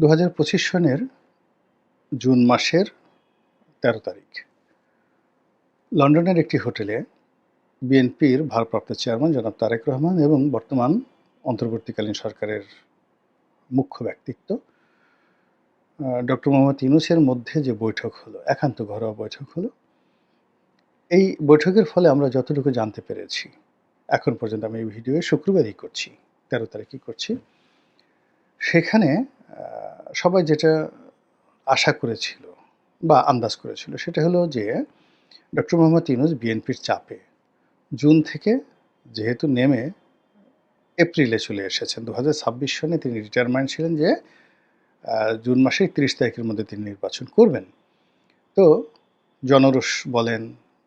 দু হাজার পঁচিশ সনের জুন মাসের তেরো তারিখ। লন্ডনের একটি হোটেলে বিএনপির ভারপ্রাপ্ত চেয়ারম্যান জনাব তারেক রহমান এবং বর্তমান অন্তর্বর্তীকালীন সরকারের মুখ্য ব্যক্তিত্ব ডক্টর মোহাম্মদ ইউনুসের মধ্যে যে বৈঠক হলো, একান্ত ঘরোয়া বৈঠক হলো, এই বৈঠকের ফলে আমরা যতটুকু জানতে পেরেছি, এখন পর্যন্ত আমি এই ভিডিও শুক্রবারই করছি, তেরো তারিখই করছি। সেখানে সবাই যেটা আশা করেছিল বা আন্দাজ করেছিল সেটা হলো যে ডক্টর মোহাম্মদ ইউনুস বিএনপির চাপে জুন থেকে যেহেতু নেমে এপ্রিলে চলে এসেছেন দু ছাব্বিশ সনে তিনি রিটায়ারমেন্ট ছিলেন যে জুন মাসের তিরিশ তারিখের মধ্যে তিনি নির্বাচন করবেন। তো জনরোষ বলেন,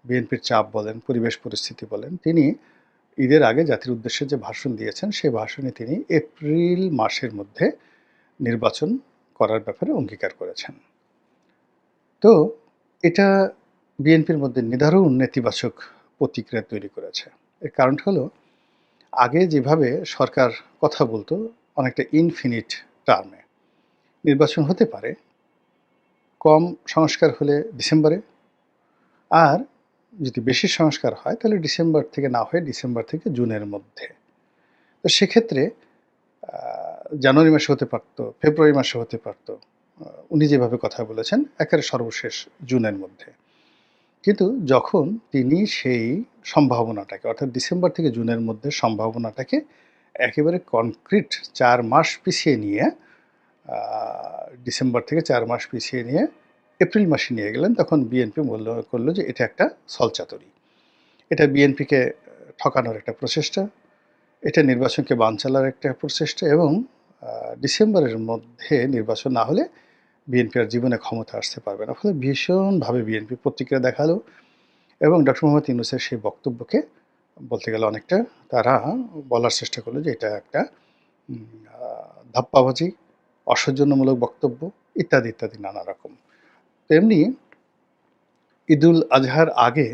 বিএনপির চাপ বলেন, পরিবেশ পরিস্থিতি বলেন, তিনি ঈদের আগে জাতির উদ্দেশ্যে যে ভাষণ দিয়েছেন সেই ভাষণে তিনি এপ্রিল মাসের মধ্যে নির্বাচন করার ব্যাপারে অঙ্গীকার করেছেন। তো এটা বিএনপির মধ্যে নিদারুণ নেতিবাচক প্রতিক্রিয়া তৈরি করেছে। এর কারণ হলো, আগে যেভাবে সরকার কথা বলতো, অনেকটা ইনফিনিট টার্মে নির্বাচন হতে পারে, কম সংস্কার হলে ডিসেম্বরে, আর যদি বেশি সংস্কার হয়, তাহলে ডিসেম্বর থেকে না হয়ে ডিসেম্বর থেকে জুনের মধ্যে। তো সেক্ষেত্রে জানুয়ারি মাসে হতে পারতো, ফেব্রুয়ারি মাসে হতে পারতো। উনি যেভাবে কথা বলেছেন, একেবারে সর্বশেষ জুনের মধ্যে। কিন্তু যখন তিনি সেই সম্ভাবনাটাকে, অর্থাৎ ডিসেম্বর থেকে জুনের মধ্যে সম্ভাবনাটাকে একেবারে কনক্রিট চার মাস পিছিয়ে নিয়ে ডিসেম্বর থেকে চার মাস পিছিয়ে নিয়ে এপ্রিল মাসে নিয়ে গেলেন, তখন বিএনপি মূল্য করল যে এটা একটা সলচাতরি এটা বিএনপিকে ঠকানোর একটা প্রচেষ্টা, এটা নির্বাচনকে বানচালার একটা প্রচেষ্টা এবং ডিসেম্বরের মধ্যে নির্বাচন না হলে বিএনপি আর জীবনে ক্ষমতা আসতে পারবে না। ফলে ভীষণভাবে বিএনপি প্রতিক্রিয়া দেখাল এবং ডক্টর মোহাম্মদ ইউনুসের সেই বক্তব্যকে বলতে গেলে অনেকটা তারা বলার চেষ্টা করল যে এটা একটা ধাপ্পাবাজি অসৌজন্যমূলক বক্তব্য ইত্যাদি ইত্যাদি নানা রকম। তেমনি ঈদুল আজহার আগে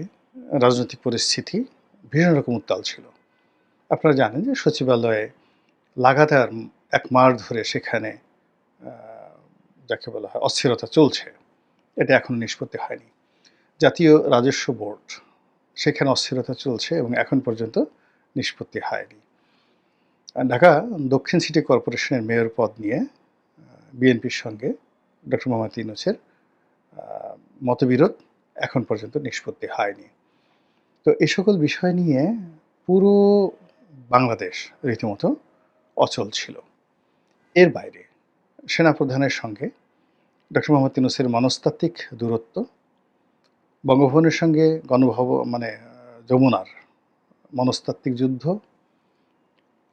রাজনৈতিক পরিস্থিতি ভীষণ রকম উত্তাল ছিল। আপনারা জানেন যে সচিবালয়ে লাগাতার এক মাস ধরে সেখানে যাকে বলা হয় অস্থিরতা চলছে। এটা এখনও নিষ্পত্তি হয়নি। জাতীয় রাজস্ব বোর্ড সেখানে অস্থিরতা চলছে এবং এখন পর্যন্ত নিষ্পত্তি হয়নি। ঢাকা দক্ষিণ সিটি কর্পোরেশনের মেয়র পদ নিয়ে বিএনপির সঙ্গে ডক্টর মোহাম্মদ ইউনুসের মতবিরোধ এখন পর্যন্ত নিষ্পত্তি হয়নি। তো এই সকল বিষয় নিয়ে পুরো বাংলাদেশ রীতিমতো অচল ছিল। এর বাইরে সেনাপ্রধানের সঙ্গে ডক্টর মোহাম্মদ ইউনুসের মনস্তাত্ত্বিক দূরত্ব, বঙ্গভবনের সঙ্গে গণভব মানে যমুনার মনস্তাত্ত্বিক যুদ্ধ,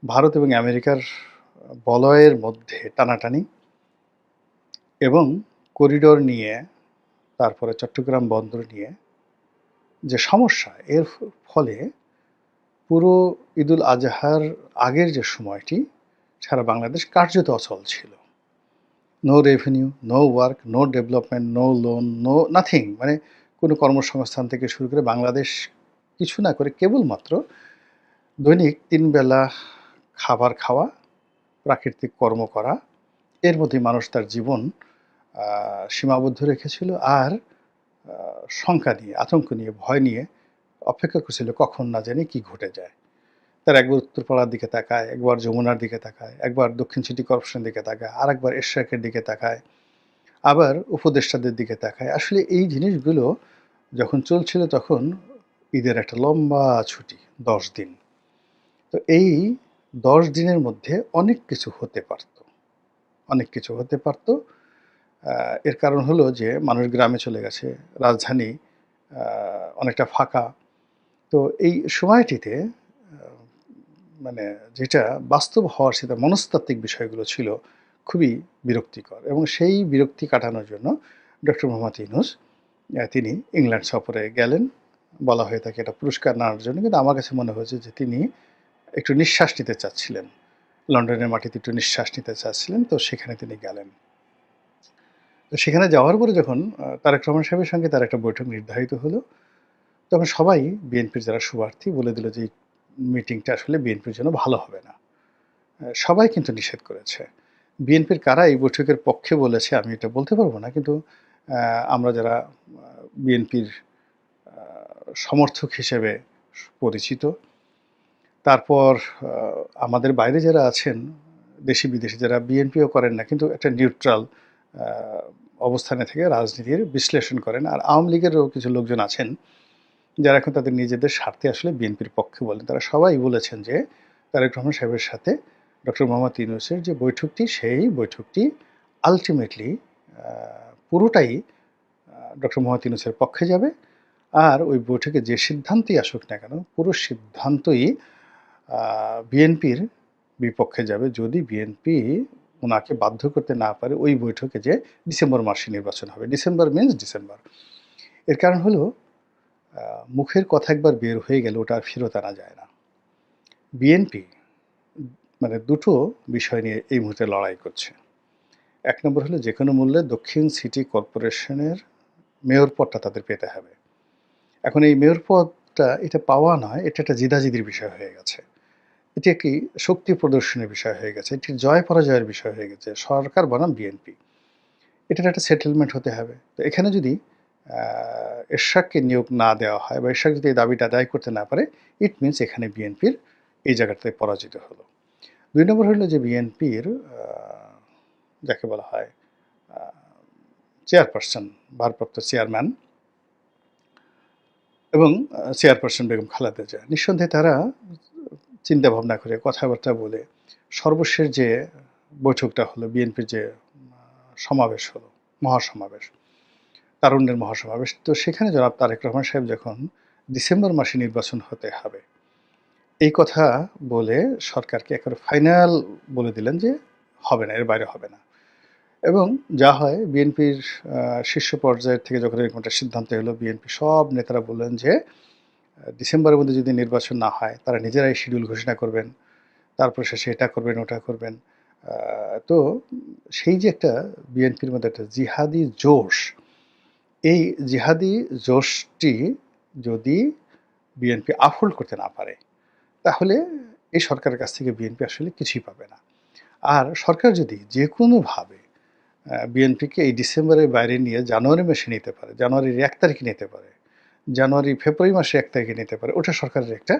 ভারত এবং আমেরিকার বলয়ের মধ্যে টানাটানি এবং করিডোর নিয়ে, তারপরে চট্টগ্রাম বন্দর নিয়ে যে সমস্যা, এর ফলে পুরো ঈদুল আজহার আগের যে সময়টি সারা বাংলাদেশ কার্যত অচল ছিল। No revenue no work no development no loan no nothing মানে কোনো কর্মসংস্থান থেকে শুরু করে বাংলাদেশ কিছু না করে কেবলমাত্র দৈনিক তিন বেলা খাবার খাওয়া, প্রাকৃতিক কর্ম করা, এর মধ্যে মানুষ তার জীবন সীমাবদ্ধ রেখেছিল আর শঙ্কা নিয়ে, আতঙ্ক নিয়ে, ভয় নিয়ে অপেক্ষা করছিল কখন না জানি কি ঘটে যায়। তার একবার উত্তরপাড়ার দিকে তাকায়, একবার যমুনার দিকে তাকায়, একবার দক্ষিণ সিটি কর্পোরেশনের দিকে তাকায় আর একবার এশিয়াকের দিকে তাকায়, আবার উপদেষ্টাদের দিকে তাকায়। আসলে এই জিনিসগুলো যখন চলছিল তখন ঈদের একটা লম্বা ছুটি, দশ দিন। তো এই দশ দিনের মধ্যে অনেক কিছু হতে পারত। অনেক কিছু হতে পারত। এর কারণ হলো যে মানুষ গ্রামে চলে গেছে, রাজধানী অনেকটা ফাঁকা। তো এই সময়টিতে মানে যেটা বাস্তব হওয়ার সেটা মনস্তাত্ত্বিক বিষয়গুলো ছিল খুবই বিরক্তিকর এবং সেই বিরক্তি কাটানোর জন্য ডক্টর মোহাম্মদ ইউনুস তিনি ইংল্যান্ড সফরে গেলেন। বলা হয়ে থাকে এটা পুরস্কার নেওয়ার জন্য, কিন্তু আমার কাছে মনে হয়েছে যে তিনি একটু নিঃশ্বাস নিতে চাচ্ছিলেন। লন্ডনের মাটিতে একটু নিঃশ্বাস নিতে চাচ্ছিলেন, তো সেখানে তিনি গেলেন। তো সেখানে যাওয়ার পরে যখন তারেক রহমান সাহেবের সঙ্গে তার একটা বৈঠক নির্ধারিত হলো, তখন সবাই বিএনপির যারা শুভার্থী বলে দিল যে মিটিংটা আসলে বিএনপির জন্য ভালো হবে না। সবাই কিন্তু নিষেধ করেছে। বিএনপির কারা এই বৈঠকের পক্ষে বলেছে আমি এটা বলতে পারব না, কিন্তু আমরা যারা বিএনপির সমর্থক হিসেবে পরিচিত, তারপর আমাদের বাইরে যারা আছেন, দেশি বিদেশি যারা বিএনপিও করেন না, কিন্তু একটা নিউট্রাল অবস্থানে থেকে রাজনীতির বিশ্লেষণ করেন। আর আওয়ামী লীগেরও কিছু লোকজন আছেন যারা এখন তাদের নিজেদের স্বার্থে আসলে বিএনপির পক্ষে বলেন, তারা সবাই বলেছেন যে তারেক রহমান সাহেবের সাথে ডক্টর মোহাম্মদ ইউনুসের যে বৈঠকটি, সেই বৈঠকটি আলটিমেটলি পুরোটাই ডক্টর মোহাম্মদ ইউনুসের পক্ষে যাবে। আর ওই বৈঠকে যে সিদ্ধান্তই আসুক না কেন, পুরো সিদ্ধান্তই বিএনপির বিপক্ষে যাবে। যদি বিএনপি ওনাকে বাধ্য করতে না পারে, ওই বৈঠকে যে ডিসেম্বর মাসে নির্বাচন হবে, ডিসেম্বর মিনস ডিসেম্বর এর কারণ হলো মুখের কথা একবার বের হয়ে গেলে ওটা আর ফেরত আনা যায় না। বিএনপি মানে দুটো বিষয় নিয়ে এই মুহূর্তে লড়াই করছে। এক নম্বর হলো যে কোনো মূল্যে দক্ষিণ সিটি কর্পোরেশনের মেয়র পদটা তাদের পেতে হবে। এখন এই মেয়র পদটা এটা পাওয়া নয়, এটা একটা জিদাজিদির বিষয় হয়ে গেছে। এটি একটি শক্তি প্রদর্শনের বিষয় হয়ে গেছে এটি জয় পরাজয়ের বিষয় হয়ে গেছে। সরকার বনাম বিএনপি। এটার একটা সেটেলমেন্ট হতে হবে। তো এখানে যদি এরশাককে নিয়োগ না দেওয়া হয় বা এরশাক যদি এই দাবিটা আদায় করতে না পারে ইট মিনস এখানে বিএনপির এই জায়গাটাতে পরাজিত হলো। দুই নম্বর হলো যে বিএনপির যাকে বলা হয় চেয়ারপারসন, ভারপ্রাপ্ত চেয়ারম্যান এবং চেয়ারপারসন বেগম খালেদা জিয়া। নিঃসন্দেহে তারা চিন্তা ভাবনা করে, কথাবার্তা বলে সর্বশেষ যে বৈঠকটা হলো, বিএনপির যে সমাবেশ হলো, মহাসমাবেশ তারুণ্যের মহাসমাবেশ। তো সেখানে জনাব তারেক রহমান সাহেব যখন ডিসেম্বর মাসে নির্বাচন হতে হবে, এই কথা বলে সরকারকে একবার ফাইনাল বলে দিলেন যে হবে না, এর বাইরে হবে না। এবং যা হয়, বিএনপির শীর্ষ পর্যায়ের থেকে যখন এরকম একটা সিদ্ধান্ত এলো, বিএনপি সব নেতারা বললেন যে, ডিসেম্বরের মধ্যে যদি নির্বাচন না হয়, তারা নিজেরাই শিডিউল ঘোষণা করবেন, তারপর শেষে এটা করবেন, ওটা করবেন। তো সেই যে একটা বিএনপির মধ্যে একটা জিহাদি জোশ এই জিহাদি জোশটি যদি বিএনপি আফোল্ড করতে না পারে, তাহলে এই সরকারের কাছ থেকে বিএনপি আসলে কিছুই পাবে না। আর সরকার যদি যে কোনোভাবে বিএনপিকে এই ডিসেম্বরের বাইরে নিয়ে জানুয়ারি মাসে নিতে পারে, জানুয়ারির এক তারিখে নিতে পারে, জানুয়ারি, ফেব্রুয়ারি মাসে এক তারিখে নিতে পারে, ওটা সরকারের একটা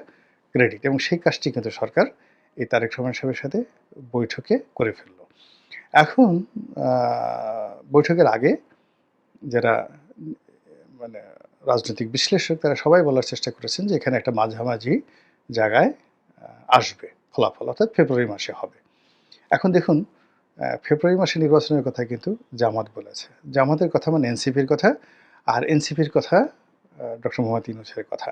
ক্রেডিট এবং সেই কাজটি কিন্তু সরকার এই তারেক রহমান সাহেবের সাথে বৈঠকে করে ফেলল। এখন বৈঠকের আগে যারা মানে রাজনৈতিক বিশ্লেষক তারা সবাই বলার চেষ্টা করেছেন যে এখানে একটা মাঝামাঝি জায়গায় আসবে ফলাফল, অর্থাৎ ফেব্রুয়ারি মাসে হবে। এখন দেখুন ফেব্রুয়ারি মাসে নির্বাচনের কথা কিন্তু জামাত বলেছে। জামাতের কথা মানে এনসিপির কথা, আর এনসিপির কথা ডক্টর মোহাম্মদ ইউনুসের কথা।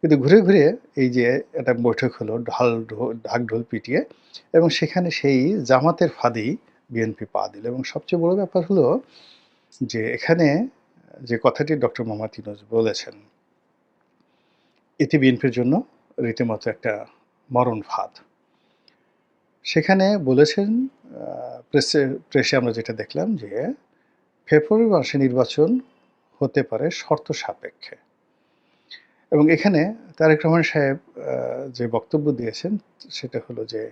কিন্তু ঘুরে ঘুরে এই যে একটা বৈঠক হলো, ঢাল ঢোল, ঢাক ঢোল পিটিয়ে, এবং সেখানে সেই জামাতের ফাঁদেই বিএনপি পা দিল। এবং সবচেয়ে বড় ব্যাপার হলো যে এখানে যে কথাটি ডক্টর মোহাম্মদ ইউনুস বলেছেন, এটি বিএনপির জন্য রীতিমতো একটা মরণ ভাত সেখানে বলেছেন প্রেসে প্রেসে আমরা যেটা দেখলাম যে ফেব্রুয়ারি মাসে নির্বাচন হতে পারে শর্ত সাপেক্ষে। এবং এখানে তারেক রহমান সাহেব যে বক্তব্য দিয়েছেন, সেটা হলো যে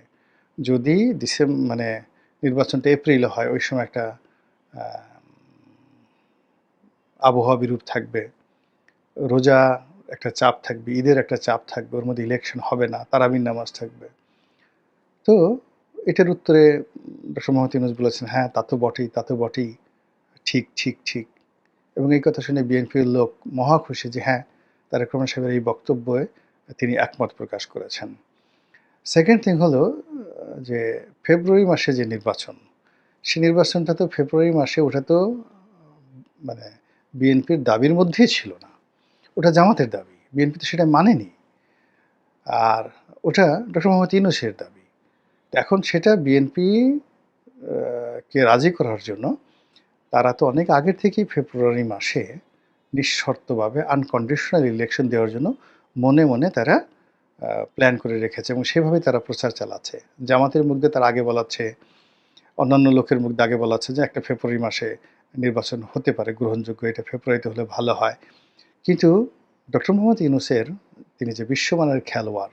যদি ডিসেম্বর মানে নির্বাচনটা এপ্রিলে হয়, ওই সময় একটা আবহাওয়া বিরূপ থাকবে, রোজা একটা চাপ থাকবে, ঈদের একটা চাপ থাকবে, ওর মধ্যে ইলেকশন হবে না তারাবিন নামাজ থাকবে। তো এটার উত্তরে ডক্টর ইউনুস বলেছেন হ্যাঁ তা তো বটেই, তা তো বটেই, ঠিক ঠিক ঠিক। এবং এই কথা শুনে বিএনপির লোক মহা খুশি যে হ্যাঁ তারেক রহমান সাহেবের এই বক্তব্যে তিনি একমত প্রকাশ করেছেন। সেকেন্ড থিং হলো, যে ফেব্রুয়ারি মাসে যে নির্বাচন সেই নির্বাচনটা তো ফেব্রুয়ারি মাসে ওটা তো মানে বিএনপির দাবির মধ্যেই ছিল না। ওটা জামাতের দাবি। বিএনপি তো সেটা মানেনি। আর ওটা ডক্টর মোহাম্মদ ইউনুসের দাবি। এখন সেটা বিএনপি কে রাজি করার জন্য, তারা তো অনেক আগের থেকেই ফেব্রুয়ারি মাসে নিঃশর্তভাবে আনকন্ডিশনাল ইলেকশন দেওয়ার জন্য মনে মনে তারা প্ল্যান করে রেখেছে এবং সেভাবেই তারা প্রচার চালাচ্ছে। জামাতের মুখে তারা আগে বলাচ্ছে, অন্যান্য লোকের মুখ দিয়ে আগে বলাচ্ছে যে একটা ফেব্রুয়ারি মাসে নির্বাচন হতে পারে, গ্রহণযোগ্য এটা ফেব্রুয়ারিতে হলে ভালো হয়। কিন্তু ডক্টর মোহাম্মদ ইউনুসের তিনি যে বিশ্বমানের খেলোয়াড়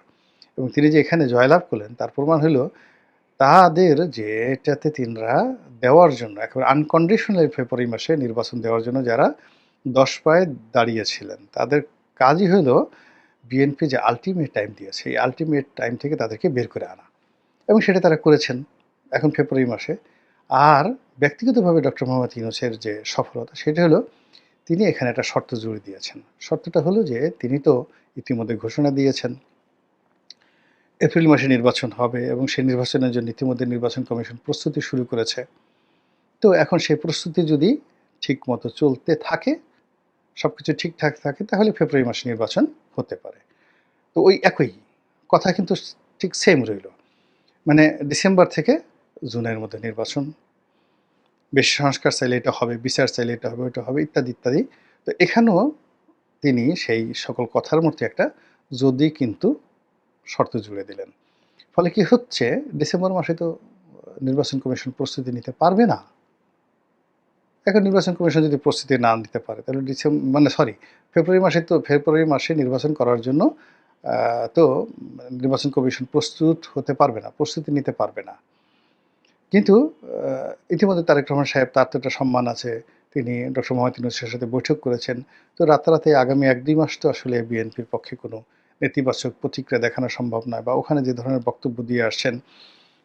এবং তিনি যে এখানে জয়লাভ করলেন, তার প্রমাণ হলো তাদের যে এটাতে তিনরা দেওয়ার জন্য, একেবারে আনকন্ডিশনাল ফেব্রুয়ারি মাসে নির্বাচন দেওয়ার জন্য যারা দশ পায়ে দাঁড়িয়েছিলেন, তাদের কাজই হলো বিএনপি যে আলটিমেট টাইম দিয়েছে, এই আলটিমেট টাইম থেকে তাদেরকে বের করে আনা। এবং সেটা তারা করেছেন, এখন ফেব্রুয়ারি মাসে। আর ব্যক্তিগতভাবে ডক্টর মোহাম্মদ ইউনুসের যে সফলতা, সেটা হলো তিনি এখানে একটা শর্ত জুড়ে দিয়েছেন। শর্তটা হলো যে তিনি তো ইতিমধ্যে ঘোষণা দিয়েছেন, এপ্রিল মাসে নির্বাচন হবে এবং সেই নির্বাচনের জন্য ইতিমধ্যে নির্বাচন কমিশন প্রস্তুতি শুরু করেছে। তো এখন সেই প্রস্তুতি যদি ঠিক মতো চলতে থাকে সব কিছু ঠিকঠাক থাকে, তাহলে ফেব্রুয়ারি মাসে নির্বাচন হতে পারে। তো ওই একই কথা কিন্তু ঠিক সেম রইল। মানে ডিসেম্বর থেকে জুনের মধ্যে নির্বাচন বেশি সংস্কার চাইলে এটা হবে, বিচার চাইলে এটা হবে ওটা হবে, ইত্যাদি ইত্যাদি। তো এখানেও তিনি সেই সকল কথার মধ্যে একটা যদি কিন্তু শর্ত জুড়ে দিলেন। ফলে কি হচ্ছে, ডিসেম্বর মাসে তো নির্বাচন কমিশন প্রস্তুতি নিতে পারবে না। এখন নির্বাচন কমিশন যদি প্রস্তুতি না নিতে পারে, তাহলে ডিসেম্বর মানে সরি ফেব্রুয়ারি মাসে তো, ফেব্রুয়ারি মাসে নির্বাচন করার জন্য তো নির্বাচন কমিশন প্রস্তুত হতে পারবে না, প্রস্তুতি নিতে পারবে না। কিন্তু ইতিমধ্যে তারেক রহমান সাহেব তার তো একটা সম্মান আছে। তিনি ডক্টর মোহাম্মদ ইউনুসের সাথে বৈঠক করেছেন। তো রাতারাতি আগামী এক দুই মাস তো আসলে বিএনপির পক্ষে কোনো নেতিবাচক প্রতিক্রিয়া দেখানো সম্ভব নয় বা ওখানে যে ধরনের বক্তব্য দিয়ে আসছেন,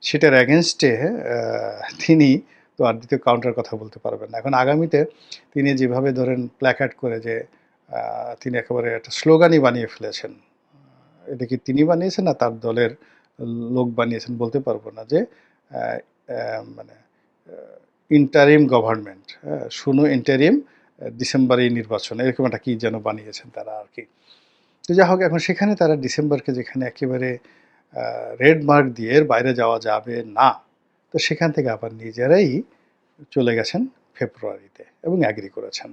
সেটার অ্যাগেনস্টে তিনি তো আর দ্বিতীয় কাউন্টার কথা বলতে পারবেন না। এখন আগামীতে তিনি যেভাবে ধরেন প্ল্যাকার্ড করে যে তিনি একেবারে একটা স্লোগানই বানিয়ে ফেলেছেন এটা কি তিনি বানিয়েছেন না তার দলের লোক বানিয়েছেন বলতে পারব না যে মানে ইন্টারিম গভর্নমেন্ট শুনো ইন্টারিম ডিসেম্বরে নির্বাচন, এরকম একটা কী যেন বানিয়েছেন তারা আর কি। তো যা হোক, এখন সেখানে তারা ডিসেম্বরকে যেখানে একেবারে রেড মার্ক দিয়ে বাইরে যাওয়া যাবে না, তো সেখান থেকে আবার নিজেরাই চলে গেছেন ফেব্রুয়ারিতে এবং অ্যাগ্রি করেছেন।